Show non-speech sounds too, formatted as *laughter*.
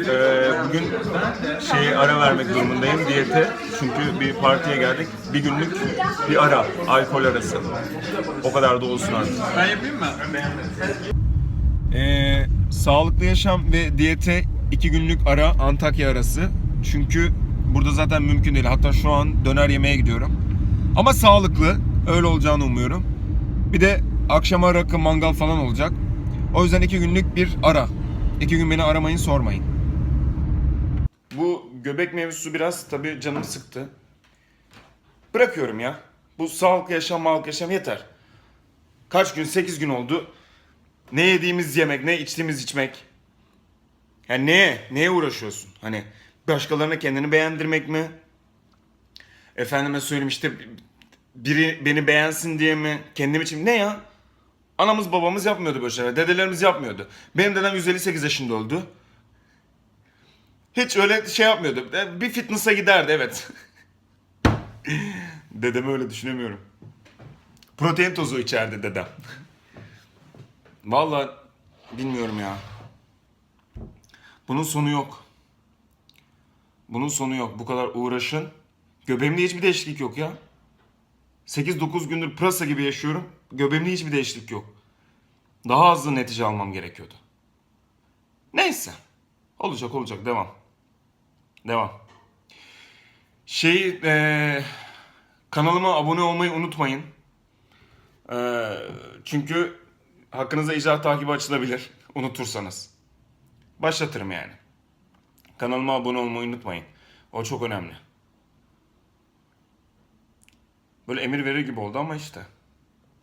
Ee, bugün şeye ara vermek durumundayım diyete. Çünkü bir partiye geldik. Bir günlük bir ara. Alkol arası. O kadar da olsun artık. Ben yapayım mı? Ee, sağlıklı yaşam ve diyete iki günlük ara Antakya arası. Çünkü burada zaten mümkün değil. Hatta şu an döner yemeye gidiyorum. Ama sağlıklı. Öyle olacağını umuyorum. Bir de akşama rakı mangal falan olacak. O yüzden iki günlük bir ara. İki gün beni aramayın sormayın. Göbek mevzusu biraz tabii canımı sıktı. Bırakıyorum ya. Bu sağlıklı yaşam, sağlıklı yaşam yeter. Kaç gün? 8 gün oldu. Ne yediğimiz yemek, ne içtiğimiz içmek. Yani neye? Neye uğraşıyorsun? Hani başkalarına kendini beğendirmek mi? Efendime söyleyeyim işte biri beni beğensin diye mi? Kendim için ne ya? Anamız babamız yapmıyordu böyle şeyler. Dedelerimiz yapmıyordu. Benim dedem 158 yaşında öldü. Hiç öyle şey yapmıyordu. E, Bir fitness'a giderdi evet. *laughs* Dedemi öyle düşünemiyorum. Protein tozu içerdi dedem. Vallahi bilmiyorum ya. Bunun sonu yok. Bunun sonu yok. Bu kadar uğraşın. Göbeğimde hiçbir değişiklik yok ya. 8-9 gündür pırasa gibi yaşıyorum. Göbeğimde hiçbir değişiklik yok. Daha hızlı netice almam gerekiyordu. Neyse. Olacak olacak. Devam. Devam. Şey, eee, kanalıma abone olmayı unutmayın. Eee, çünkü hakkınızda icra takibi açılabilir unutursanız. Başlatırım yani. Kanalıma abone olmayı unutmayın. O çok önemli. Böyle emir verir gibi oldu ama işte.